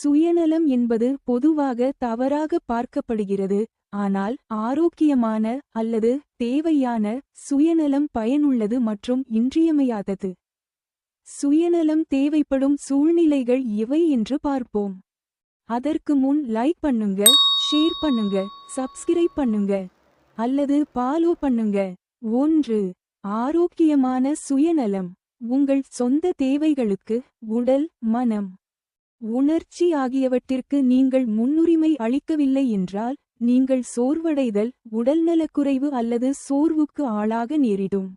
சுயநலம் என்பது பொதுவாக தவறாக பார்க்கப்படுகிறது ஆனால் ஆரோக்கியமான அல்லது தேவையான சுயநலம் பயனுள்ளது மற்றும் இன்றியமையாதது. சுயநலம் தேவைப்படும் சூழ்நிலைகள் எவை என்று பார்ப்போம். அதற்கு முன் லைக் பண்ணுங்க ஷேர் பண்ணுங்க சப்ஸ்கிரைப் பண்ணுங்க அல்லது ஃபாலோ பண்ணுங்க. ஒன்று ஆரோக்கியமான சுயநலம். உங்கள் சொந்த தேவைகளுக்கு உடல் மனம். உணர்ச்சி ஆகியவற்றிற்கு நீங்கள் முன்னுரிமை அளிக்கவில்லை என்றால் நீங்கள் சோர்வடைதல் உடல்நலக்குறைவு அல்லது சோர்வுக்கு ஆளாக நேரிடும்.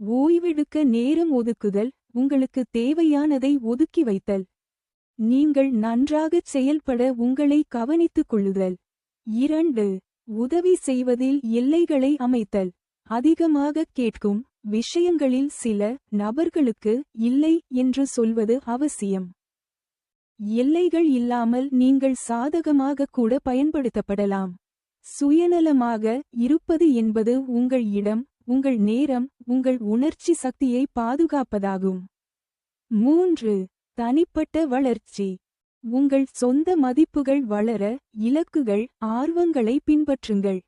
ஓய்வெடுக்க நேரம் ஒதுக்குதல் உங்களுக்கு தேவையானதை ஒதுக்கி வைத்தல். நீங்கள் நன்றாகச் செயல்பட உங்களை கவனித்துக் கொள்ளுதல். இரண்டு உதவி செய்வதில் எல்லைகளை அமைத்தல். அதிகமாக கேட்கும் விஷயங்களில் சில நபர்களுக்கு இல்லை என்று சொல்வது அவசியம். எல்லைகள் இல்லாமல் நீங்கள் சாதகமாக கூட பயன்படுத்தப்படலாம். சுயநலமாக இருப்பது என்பது உங்கள் இடம் உங்கள் நேரம் உங்கள் உணர்ச்சி சக்தியை பாதுகாப்பதாகும். மூன்று தனிப்பட்ட வளர்ச்சி. உங்கள் சொந்த மதிப்புகள் வளர இலக்குகள் ஆர்வங்களை பின்பற்றுங்கள்.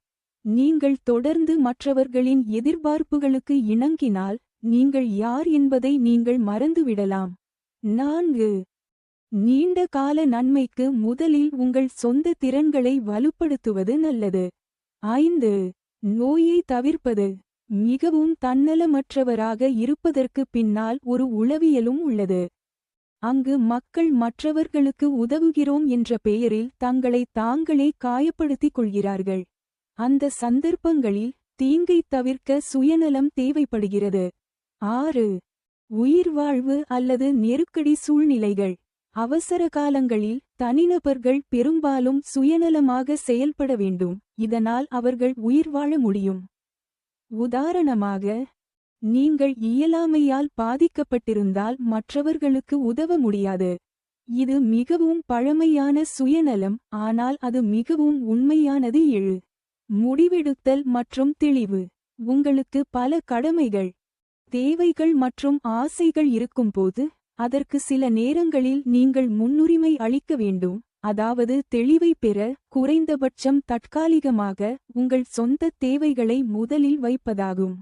நீங்கள் தொடர்ந்து மற்றவர்களின் எதிர்பார்ப்புகளுக்கு இணங்கினால் நீங்கள் யார் என்பதை நீங்கள் மறந்துவிடலாம். நான்கு நீண்ட கால நன்மைக்கு முதலில் உங்கள் சொந்த திறன்களை வலுப்படுத்துவது நல்லது. ஐந்து நோயை தவிர்ப்பது. மிகவும் தன்னலமற்றவராக இருப்பதற்கு பின்னால் ஒரு உளவியலும் உள்ளது. அங்கு மக்கள் மற்றவர்களுக்கு உதவுகிறோம் என்ற பெயரில் தங்களை தாங்களே காயப்படுத்திக் கொள்கிறார்கள். அந்த சந்தர்ப்பங்களில் தீங்கைத் தவிர்க்க சுயநலம் தேவைப்படுகிறது. ஆறு உயிர்வாழ்வு அல்லது நெருக்கடி சூழ்நிலைகள். அவசர காலங்களில் தனிநபர்கள் பெரும்பாலும் சுயநலமாக செயல்பட வேண்டும். இதனால் அவர்கள் உயிர் வாழ முடியும். உதாரணமாக நீங்கள் இயலாமையால் பாதிக்கப்பட்டிருந்தால் மற்றவர்களுக்கு உதவ முடியாது. இது மிகவும் பழமையான சுயநலம் ஆனால் அது மிகவும் உண்மையானது. எழு முடிவெடுத்தல் மற்றும் தெளிவு. உங்களுக்கு பல கடமைகள் தேவைகள் மற்றும் ஆசைகள் இருக்கும்போது அதற்கு சில நேரங்களில் நீங்கள் முன்னுரிமை அளிக்க வேண்டும். அதாவது தெளிவை பெற குறைந்தபட்சம் தற்காலிகமாக உங்கள் சொந்த தேவைகளை முதலில் வைப்பதாகும்.